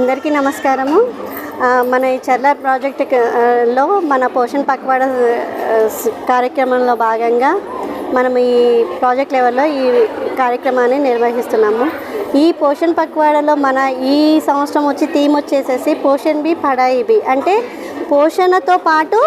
అందరికీ నమస్కారము. మన ఈ చర్ల ప్రాజెక్ట్లో మన పోషణ పక్వాడ కార్యక్రమంలో భాగంగా మనం ఈ ప్రాజెక్ట్ లెవెల్లో ఈ కార్యక్రమాన్ని నిర్వహిస్తున్నాము. ఈ పోషన్ పక్వాడలో మన ఈ సంవత్సరం వచ్చి థీమ్ వచ్చేసేసి పోషన్ బి పడాయి బి. అంటే పోషణతో పాటు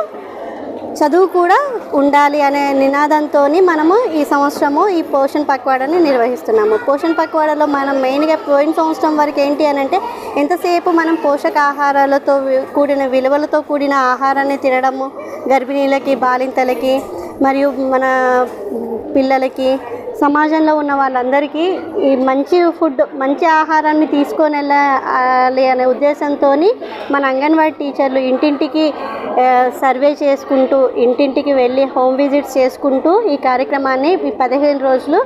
చదువు కూడా ఉండాలి అనే నినాదంతో మనము ఈ సంవత్సరము ఈ పోషన్ పక్వాడని నిర్వహిస్తున్నాము. పోషన్ పక్వాడలో మనం మెయిన్గా పోయిన సంవత్సరం వరకు ఏంటి అని అంటే ఎంతసేపు మనం పోషకాహారాలతో కూడిన విలువలతో కూడిన ఆహారాన్ని తినడము గర్భిణీలకి బాలింతలకి మరియు మన పిల్లలకి సమాజంలో ఉన్న వాళ్ళందరికీ ఈ మంచి ఫుడ్ మంచి ఆహారాన్ని తీసుకొని వెళ్ళాలి అనే ఉద్దేశంతో మన అంగన్వాడీ టీచర్లు ఇంటింటికి సర్వే చేసుకుంటూ ఇంటింటికి వెళ్ళి హోమ్ విజిట్స్ చేసుకుంటూ ఈ కార్యక్రమాన్ని పదిహేను రోజులు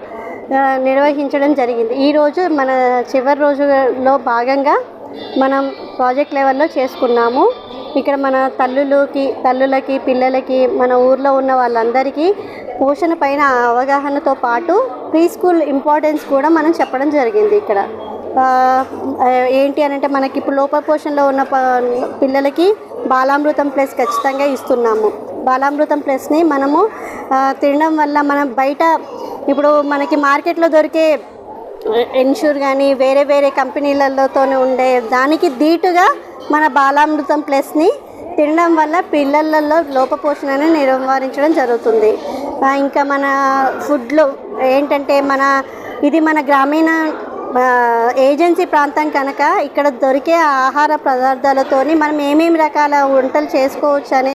నిర్వహించడం జరిగింది. ఈరోజు మన చివరి రోజులో భాగంగా మనం ప్రాజెక్ట్ లెవెల్లో చేసుకున్నాము. ఇక్కడ మన తల్లులకి తల్లులకి పిల్లలకి మన ఊర్లో ఉన్న వాళ్ళందరికీ పోషణ పైన అవగాహనతో పాటు ప్రీ స్కూల్ ఇంపార్టెన్స్ కూడా మనం చెప్పడం జరిగింది ఇక్కడ. ఏంటి అని అంటే మనకి ఇప్పుడు లోపల పోషణలో ఉన్న పిల్లలకి బాలామృతం ప్లస్ ఖచ్చితంగా ఇస్తున్నాము. బాలామృతం ప్లస్ని మనము తినడం వల్ల మనం బయట ఇప్పుడు మనకి మార్కెట్లో దొరికే ఇన్షూర్ కానీ వేరే వేరే కంపెనీలతోనే ఉండే దానికి ధీటుగా మన బాలామృతం ప్లస్ని తినడం వల్ల పిల్లలలో లోపపోషణను నివారించడం జరుగుతుంది. ఇంకా మన ఫుడ్లో ఏంటంటే మన ఇది మన గ్రామీణ ఏజెన్సీ ప్రాంతం కనుక ఇక్కడ దొరికే ఆహార పదార్థాలతోని మనం ఏమేమి రకాల వంటలు చేసుకోవచ్చు అనే